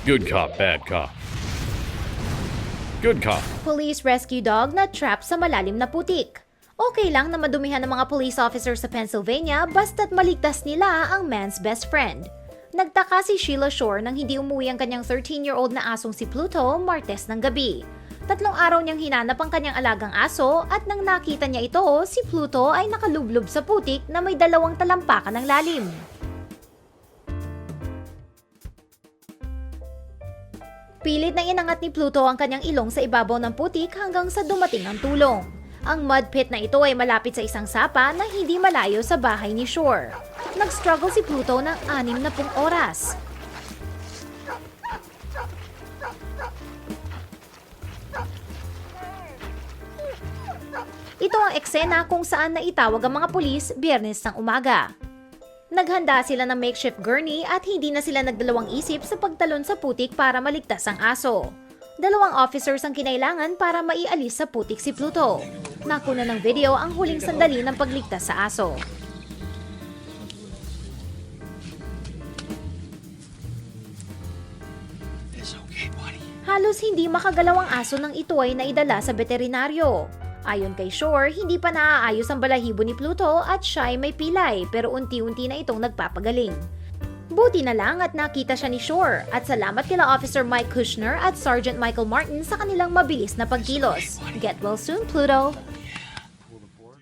Good cop, bad cop. Good cop. Police rescue dog na trap sa malalim na putik. Okay lang na madumihan ng mga police officer sa Pennsylvania basta't maligtas nila ang man's best friend. Nagtaka si Sheila Shore nang hindi umuwi ang kanyang 13-year-old na asong si Pluto Martes ng gabi. Tatlong araw niyang hinanap ang kanyang alagang aso at nang nakita niya ito, si Pluto ay nakalublob sa putik na may dalawang talampakan ng lalim. Pilit na inangat ni Pluto ang kanyang ilong sa ibabaw ng putik hanggang sa dumating ang tulong. Ang mud pit na ito ay malapit sa isang sapa na hindi malayo sa bahay ni Shore. Nag-struggle si Pluto ng anim na pung oras. Ito ang eksena kung saan naitawag ang mga pulis biyernes ng umaga. Naghanda sila ng makeshift gurney at hindi na sila nagdalawang isip sa pagtalon sa putik para maligtas ang aso. Dalawang officers ang kinailangan para maialis sa putik si Pluto. Nakuna ng video ang huling sandali ng pagligtas sa aso. Halos hindi makagalaw ang aso ng ito ay naidala sa veterinaryo. Ayon kay Shore, hindi pa naaayos ang balahibo ni Pluto at siya ay may pilay pero unti-unti na itong nagpapagaling. Buti na lang at nakita siya ni Shore at salamat kila Officer Mike Kushner at Sergeant Michael Martin sa kanilang mabilis na pagkilos. Get well soon, Pluto!